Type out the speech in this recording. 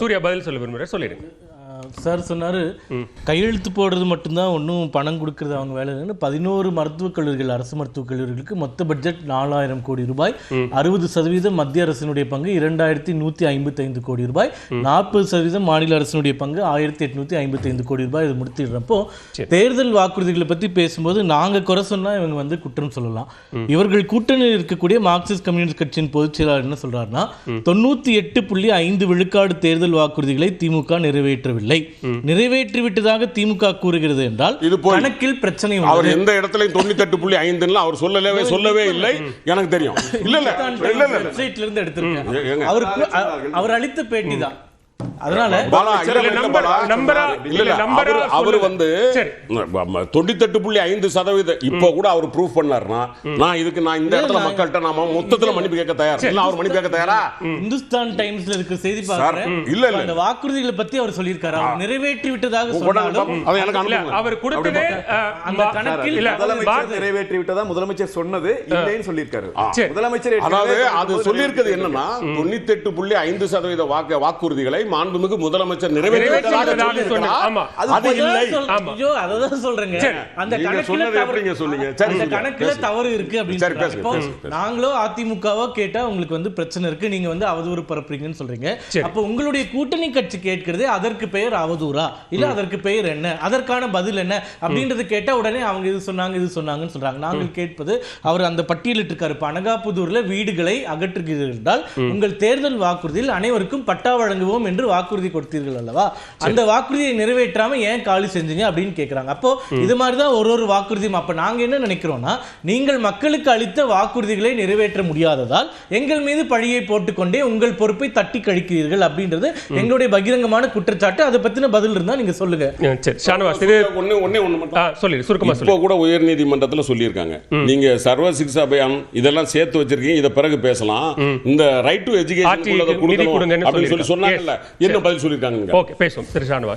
சூர்யா பதில் சொல்ல விரும்புகிறேன் சொல்லிடுங்க. சார் சொன்னாரு கையெழுத்து போடுறது மட்டும்தான் ஒன்றும் பணம் கொடுக்கறது அவங்க வேலை இல்லைன்னு. பதினோரு மருத்துவக் கல்லூரிகள் அரசு மருத்துவக் கல்லூரிகளுக்கு மொத்த பட்ஜெட் நாலாயிரம் கோடி ரூபாய். அறுபது சதவீதம் மத்திய அரசினுடைய பங்கு இரண்டாயிரத்தி நூற்றி ஐம்பத்தைந்து கோடி ரூபாய். நாற்பது சதவீதம் மாநில அரசினுடைய பங்கு ஆயிரத்தி எட்நூத்தி ஐம்பத்தைந்து கோடி ரூபாய். இது முடித்திடுறப்போ தேர்தல் வாக்குறுதிகளை பத்தி பேசும்போது நாங்க குறை சொன்னா இவங்க வந்து குற்றம் சொல்லலாம். இவர்கள் கூட்டணியில் இருக்கக்கூடிய மார்க்சிஸ்ட் கம்யூனிஸ்ட் கட்சியின் பொதுச் செயலாளர் என்ன சொல்றாருன்னா தொண்ணூத்தி எட்டு புள்ளி ஐந்து விழுக்காடு தேர்தல் வாக்குறுதிகளை திமுக நிறைவேற்றவில்லை. நிறைவேற்றி விட்டதாக திமுக கூறுகிறது என்றால் இது. கணக்கில் பிரச்சனை அவர். எந்த இடத்துலயும் தொண்ணூத்தி எட்டு புள்ளி ஐந்துன்னு அவர் சொல்லவே சொல்லவே இல்லை எனக்கு தெரியும் இல்ல இல்ல இல்ல இருந்து எடுத்திருக்கேன் ஏ- ஏங்க. அவர் கு- அ- அவர் அளித்த பேட்டி தான் அதனால அவரு-. வந்து. தொண்ணூத்தெட்டு புள்ளி ஐந்து சதவீதம் இப்ப கூட அவர் ப்ரூஃப் பண்ணாருன்னா நான் இதுக்கு நான் இந்த இடத்துல மக்கள்கிட்ட நாம மொத்தத்துல மன்னிப்பு கேட்க தயார். இல்ல அவர் மன்னிப்பு கேட்க தயாரா? இந்துஸ்தான் டைம்ஸ்ல இருக்க செய்தி இல்ல, இல்ல. அந்த வாக்குறுதிகளை பத்தி அவர் சொல்லியிருக்காரு. அவர் நிறைவேற்றி விட்டதாக சொன்னாலும் அவர் கொடுத்ததே அந்த கணக்கில் இல்ல நிறைவேற்றி விட்டதா முதலமைச்சர் சொன்னது இல்லைன்னு சொல்லியிருக்காரு. சரி. முதலமைச்சர் அதாவது அது சொல்லியிருக்கிறது என்னன்னா தொண்ணூத்தி எட்டு புள்ளி ஐந்து சதவீத வாக்கு வாக்குறுதிகளை மாண்புமிகு முதலமைச்சர் நிறைவேற்றியதாக நிறைவேற்றியதாக சொன்ன- ஆமா. சொல்லியிருக்கிறார். அது இல்லை ஆமா. ஐயோ அததான் சொல்றேங்க சரி. அந்த நீங்க கணக்குல சொன்னது தவறு- எப்படிங்க சொன்னீங்க? சரி, அந்த சொல்லுங்க. கணக்குல பேசுங்க. தவறு இருக்கு அப்படின்னு சரி, சொல்றாங்க. பேசுங்க, இப்போ பேசுங்க, பேசுங்க. நாங்களோ அதிமுகவோ கேட்டா உங்களுக்கு வந்து பிரச்சனை இருக்கு நீங்க வந்து அவதூறு பரப்புறீங்கன்னு சொல்றீங்க சரி. அப்போ உங்களுடைய கூட்டணி கட்சி கேட்கிறது அதற்கு பெயர் அவதூறா இல்ல அதற்கு பெயர் என்ன அதற்கான பதில் என்ன அப்படின்றது கேட்டா உடனே அவங்க இது சொன்னாங்க இது சொன்னாங்கன்னு சொல்றாங்க நாங்கள் கேட்பது அவர் அந்த பட்டியலிட்டு இருக்காரு அனகாபுதூர்ல வீடுகளை அகற்றுகிறீர்கள் உங்கள் தேர்தல் வாக்குறுதியில் அனைவருக்கும் பட்டா வழங்குவோம் என்று வாக்குறுதி கொடுத்தீர்கள் அல்லவா? அந்த வாக்குறுதியை நிறைவேற்றாம ஏன் காலி செஞ்சீங்க அப்படின்னு கேக்குறாங்க. அப்போ இது மாதிரி தான் ஒரு ஒரு வாக்குறுதியும். அப்ப நாங்க என்ன நினைக்கிறோம்னா நீங்கள் மக்களுக்கு அளித்த வாக்குறுதிகளை நிறைவேற்ற முடியாததால் எங்கள் மீது பழியை போட்டுக்கொண்டே உங்கள் பொறுப்பை தட்டி கழிக்கிறீர்கள் அப்படின்றது எங்களுடைய பகிரங்கமான குற்றச்சாட்டு. அதை பத்தின பதில் இருந்தா நீங்க சொல்லுங்க. அஹ், சரி. ஷானவாஸ் இது ஒண்ணு ஒண்ணே ஒண்ணு மட்டும். ஆ, சொல்லிடு. சுருக்கமா சொல்லு இப்போ கூட உயர் நீதிமன்றத்துல சொல்லியிருக்காங்க. நீங்க சர்வ சிக்ஷா அபியான் இதெல்லாம் சேர்த்து வச்சிருக்கீங்க. இத பிறகு பேசலாம். இந்த ரைட் டு எஜுகேஷன் நிதி கொடுங்கன்னு அப்படின்னு சொல்லி. சொன்னாங்கல்ல. என்ன பதில் சொல்லியிருக்காங்க ஓகே பேசுவோம். திரு ஷானவாஸ்.